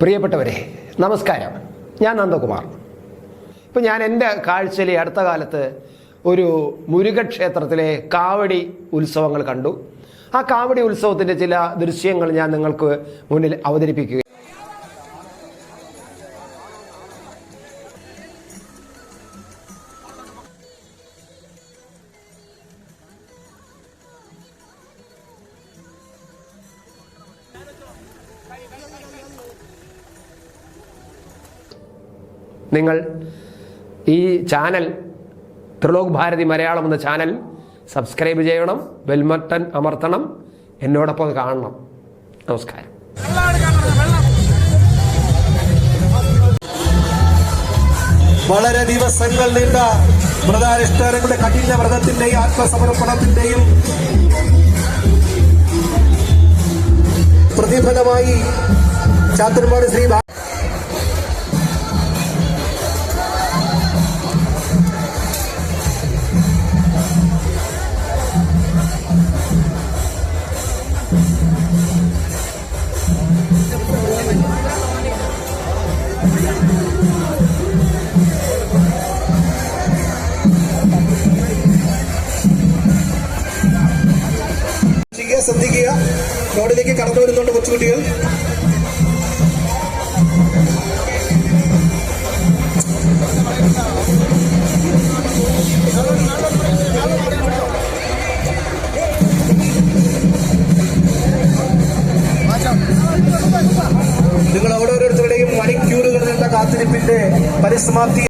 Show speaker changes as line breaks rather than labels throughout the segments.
പ്രിയപ്പെട്ടവരെ നമസ്കാരം. ഞാൻ നന്ദകുമാർ. ഇപ്പം ഞാൻ എന്റെ കാഴ്ചയിൽ അടുത്ത കാലത്ത് ഒരു മുരുകക്ഷേത്രത്തിലെ കാവടി ഉത്സവങ്ങൾ കണ്ടു. ആ കാവടി ഉത്സവത്തിന്റെ ചില ദൃശ്യങ്ങൾ ഞാൻ നിങ്ങൾക്ക് മുന്നിൽ അവതരിപ്പിക്കുക നിങ്ങൾ ഈ ചാനൽ ത്രിലോക് ഭാരതി മലയാളം എന്ന ചാനൽ സബ്സ്ക്രൈബ് ചെയ്യണം ബെൽമട്ടൻ അമർത്തണം എന്നോടൊപ്പം കാണണം. നമസ്കാരം.
വളരെ ദിവസങ്ങൾ നീണ്ട വ്രതാനുഷ്ഠാനങ്ങളുടെ കഠിന വ്രതത്തിന്റെയും ആത്മസമർപ്പണത്തിന്റെയും പ്രതിഫലമായി ചാത്തന്മാട് ശ്രീ ശ്രദ്ധിക്കുക. ശ്രദ്ധിക്കുക റോഡിലേക്ക് കടന്നു വരുന്നുണ്ട് കൊച്ചുകുട്ടികൾ. നിങ്ങൾ ഓരോരുത്തരുടെയും മണിക്കൂറുകൾ നീണ്ട കാത്തിരിപ്പിന്റെ പരിസമാപ്തി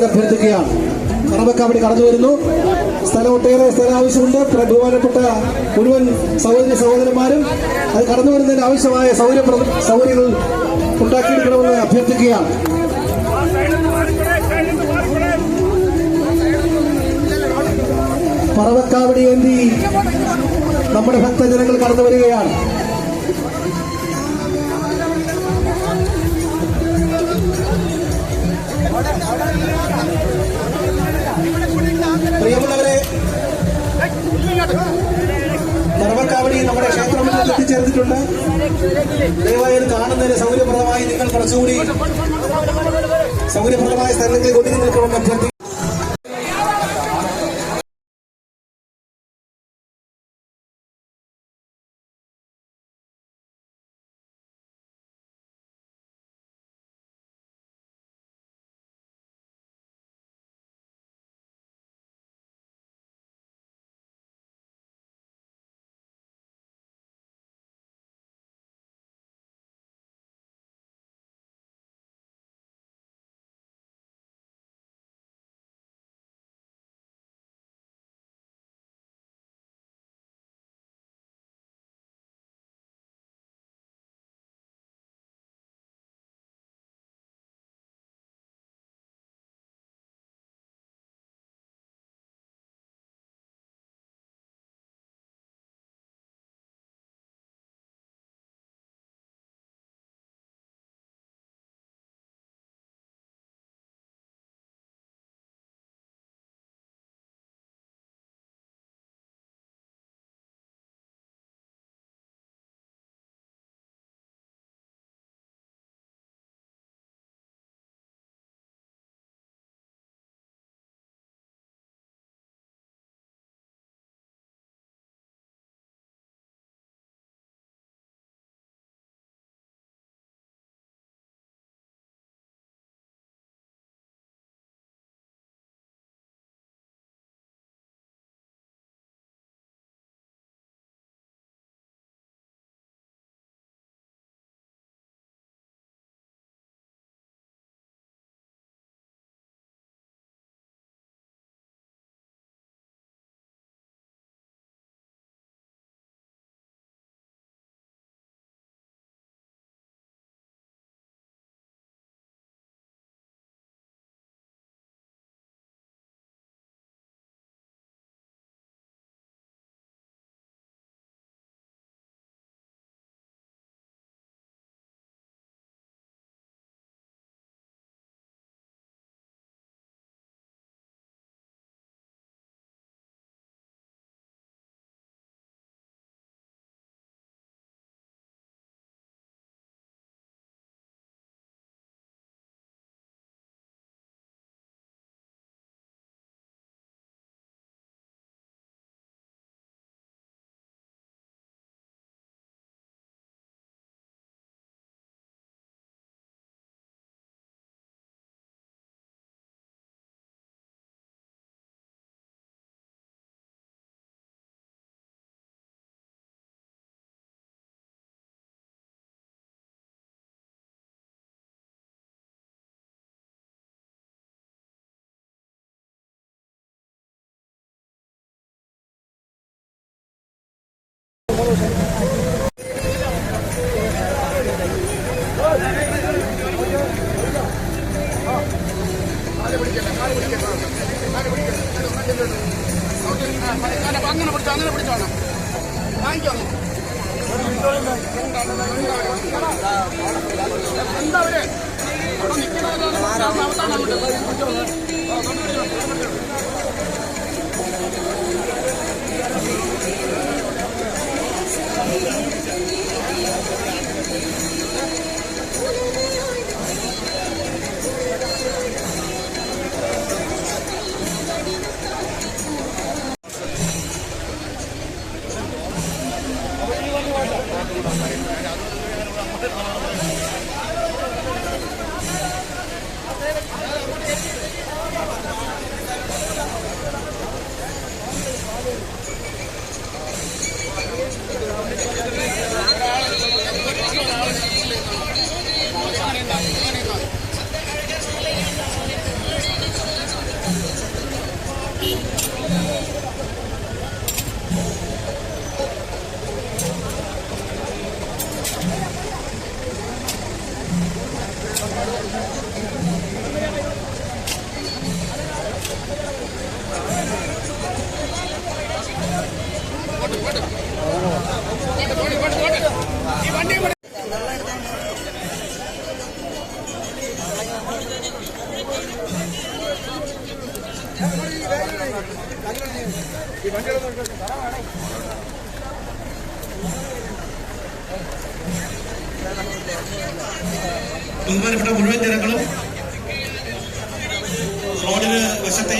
വിനയപുരസ്സരം അഭ്യർത്ഥിക്കുകയാണ് പറവക്കാവടി കടന്നു വരുന്നു. സ്ഥലം ഒട്ടേറെ സ്ഥലം ആവശ്യമുണ്ട് ബഹുമാനപ്പെട്ട മുഴുവൻ സഹോദരി സഹോദരന്മാരും അത് കടന്നു വരുന്നതിന് ആവശ്യമായ സൗകര്യ സൗകര്യങ്ങൾ ഉണ്ടാക്കിയെടുക്കണമെന്ന് അഭ്യർത്ഥിക്കുകയാണ്. പറവക്കാവടി ഏന്തി നമ്മുടെ ഭക്തജനങ്ങൾ കടന്നു വരികയാണ്. പറവക്കാവടി നമ്മുടെ ക്ഷേത്രത്തിൽ എത്തിച്ചേർന്നിട്ടുണ്ട്. ദയവായി അത് കാണുന്നതിന് സൗകര്യപ്രദമായി നിങ്ങൾ കുറച്ചുകൂടി സൗകര്യപ്രദമായ സ്ഥലങ്ങളിൽ ഒതുങ്ങി നിൽക്കണമെന്ന് അഭ്യർത്ഥി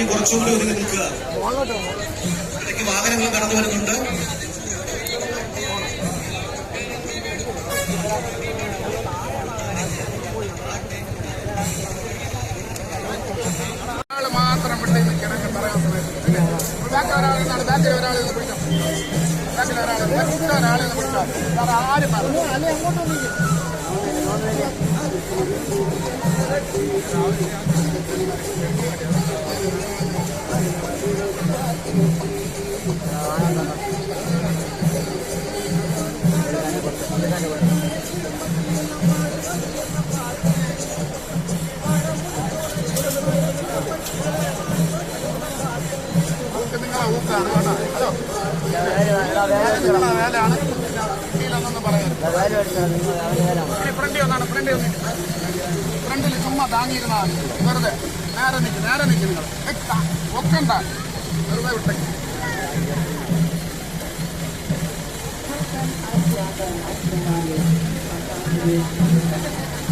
വശത്തേക്ക് കുറച്ചുകൂടി ഒരുങ്ങി നിൽക്കുക. ഇടയ്ക്ക് വാഹനങ്ങൾ കടന്നു വരുന്നുണ്ട്.
ഒരാളെ മാത്രം ഇവിടെ നിൽക്കണം എന്ന് പറയാൻ സമയത്ത് ബാക്കിൽ ഒരാളിൽ നിന്നാണ് ബാക്കിൽ ഒരാളിൽ നിന്ന് പിടിക്കാം ബാക്കിൽ ഒരാളിൽ ബാക്കിൽ ഒരാളിൽ നിന്ന് പിടിക്കാം വേറെ ആരും പറഞ്ഞു അല്ലെ അങ്ങോട്ട് നമുക്ക് വേലാണ് ഫ്രണ്ടി ഒന്നാണ് ഒന്ന് ഫ്രണ്ടിൽ ചുമ്മാ താങ്ങിയിരുന്നാൽ. വെറുതെ നേരെ നിൽക്കും നേരെ നിൽക്കും നിങ്ങൾ ഒക്കണ്ട വെറുതെ വിട്ടേക്ക് Thank അവിടെ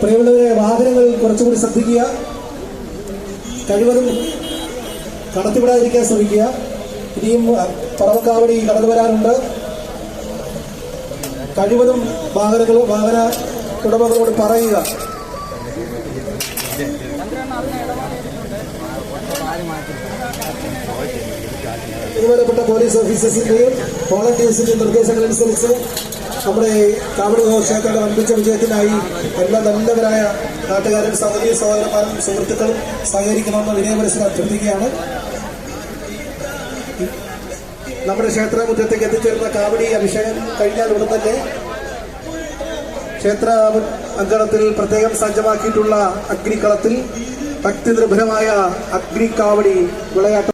പ്രിയമുള്ളവരെ വാഹനങ്ങൾ കുറച്ചുകൂടി ശ്രദ്ധിക്കുക. കഴിവതും കടത്തിവിടാതിരിക്കാൻ ശ്രമിക്കുക. ഇനിയും പറവക്കാവടി കടന്നു വരാനുണ്ട് കഴിവതും വാഹനങ്ങൾ വാഹന ഉടമകളോട് പറയുക. ഇതുപോലെപ്പെട്ട പോലീസ് ഓഫീസേഴ്സിന്റെയും വോളണ്ടിയേഴ്സിന്റെയും നിർദ്ദേശങ്ങളനുസരിച്ച് നമ്മുടെ കാവടി ഘോഷയാത്രയുടെ വമ്പിച്ച വിജയത്തിനായി എല്ലാ നല്ലവരായ നാട്ടുകാരും സഹോദരി സഹോദരന്മാരും സുഹൃത്തുക്കളും സഹകരിക്കണമെന്ന് വിനയപരിശീലനം അഭ്യർത്ഥിക്കുകയാണ്. നമ്മുടെ ക്ഷേത്രമുറ്റത്തേക്ക് എത്തിച്ചേരുന്ന കാവടി അഭിഷേകം കഴിഞ്ഞാൽ ഉടൻ തന്നെ ക്ഷേത്ര അങ്കണത്തിൽ പ്രത്യേകം സജ്ജമാക്കിയിട്ടുള്ള അഗ്നിക്കളത്തിൽ ഭക്തി നിർഭരമായ അഗ്നിക്കാവടി വിളയാട്ടം